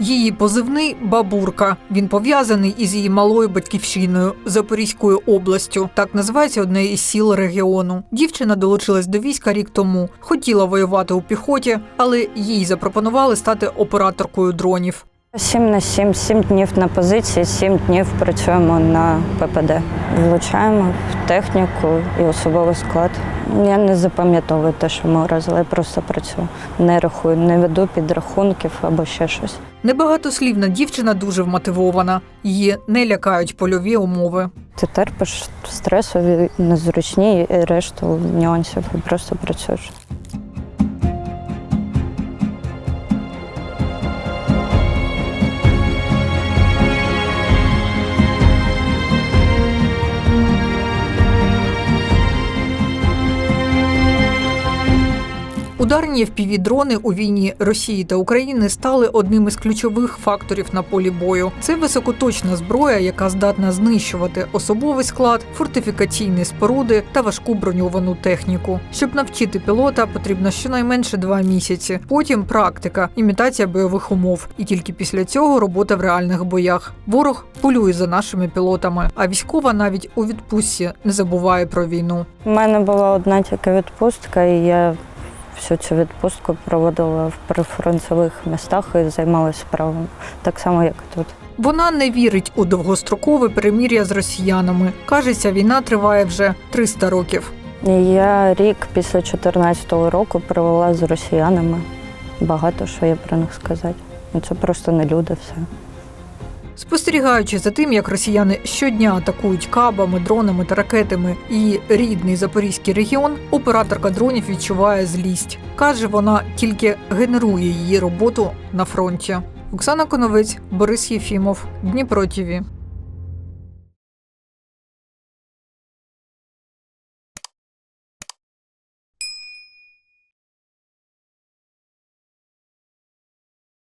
Її позивний бабурка. Він пов'язаний із її малою батьківщиною Запорізькою областю. Так називається одне із сіл регіону. Дівчина долучилась до війська рік тому. Хотіла воювати у піхоті, але їй запропонували стати операторкою дронів. Сім на сім, сім днів на позиції, сім днів працюємо на ППД. Влучаємо в техніку і особовий склад. Я не запам'ятовую те, що ми разили, я просто працюю. Не рахую, не веду підрахунків або ще щось. Небагатослівна дівчина дуже вмотивована. Її не лякають польові умови. Ти терпиш стресові, незручні і решту нюансів і просто працюєш. Ударні FPV-дрони у війні Росії та України стали одним із ключових факторів на полі бою. Це високоточна зброя, яка здатна знищувати особовий склад, фортифікаційні споруди та важку броньовану техніку. Щоб навчити пілота, потрібно щонайменше два місяці. Потім практика, імітація бойових умов, і тільки після цього робота в реальних боях. Ворог полює за нашими пілотами, а військова навіть у відпустці не забуває про війну. У мене була одна тільки відпустка, і я всю цю відпустку проводила в прифронтових містах і займалася справами, так само, як і тут. Вона не вірить у довгострокове перемір'я з росіянами. Кажеться, війна триває вже 300 років. Я рік після 2014 року провела з росіянами. Багато що є про них сказати. Ну, Це просто не люди все. Спостерігаючи за тим, як росіяни щодня атакують кабами, дронами та ракетами і рідний запорізький регіон, операторка дронів відчуває злість. Каже, вона тільки генерує її роботу на фронті. Оксана Коновець, Борис Єфімов, Дніпро ТІВІ.